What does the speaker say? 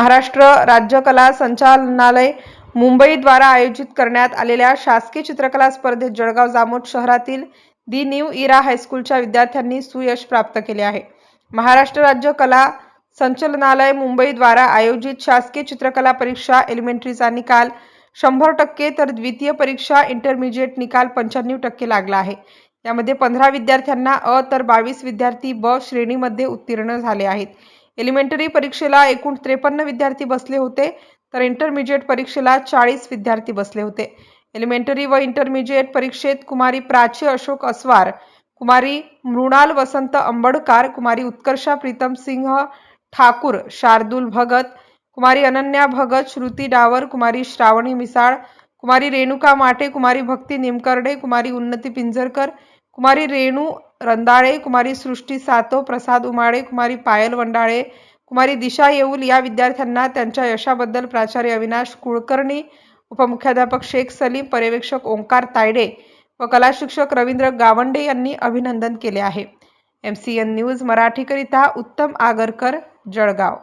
महाराष्ट्र राज्य कला संचालनालय मुंबईद्वारा आयोजित करण्यात आलेल्या शासकीय चित्रकला स्पर्धेत जळगाव जामोद शहरातील दी न्यू इरा हायस्कूलच्या विद्यार्थ्यांनी सुयश प्राप्त केले आहे. महाराष्ट्र राज्य कला संचालनालय मुंबईद्वारा आयोजित शासकीय चित्रकला परीक्षा एलिमेंटरीचा निकाल शंभर टक्के तर द्वितीय परीक्षा इंटरमिजिएट निकाल पंच्याण्णव टक्के लागला आहे. यामध्ये पंधरा विद्यार्थ्यांना अ तर बावीस विद्यार्थी ब श्रेणीमध्ये उत्तीर्ण झाले आहेत. एलिमेंटरी परीक्षेला एकूण त्रेपन्न विद्यार्थी बसले होते तर इंटरमिजिएट परीक्षेला चाळीस विद्यार्थी बसले होते. एलिमेंटरी व इंटरमिजिएट परीक्षेत कुमारी प्राची अशोक अस्वार कुमारी मृणाल वसंत अंबडकार कुमारी उत्कर्षा प्रीतम सिंह ठाकूर शार्दूल भगत कुमारी अनन्या भगत श्रुती डावर कुमारी श्रावणी मिसाळ कुमारी रेणुका माटे कुमारी भक्ती निमकर्डे कुमारी उन्नती पिंजरकर कुमारी रेणू रंदाळे कुमारी सृष्टी सातो प्रसाद उमाळे कुमारी पायल वंडाळे कुमारी दिशा येऊल या विद्यार्थ्यांना त्यांच्या यशाबद्दल प्राचार्य अविनाश कुलकर्णी उपमुख्याध्यापक शेख सलीम पर्यवेक्षक ओंकार तायडे व कला शिक्षक रवींद्र गावंडे यांनी अभिनंदन केले आहे. एम सी एन न्यूज मराठीकरिता उत्तम आगरकर जळगाव.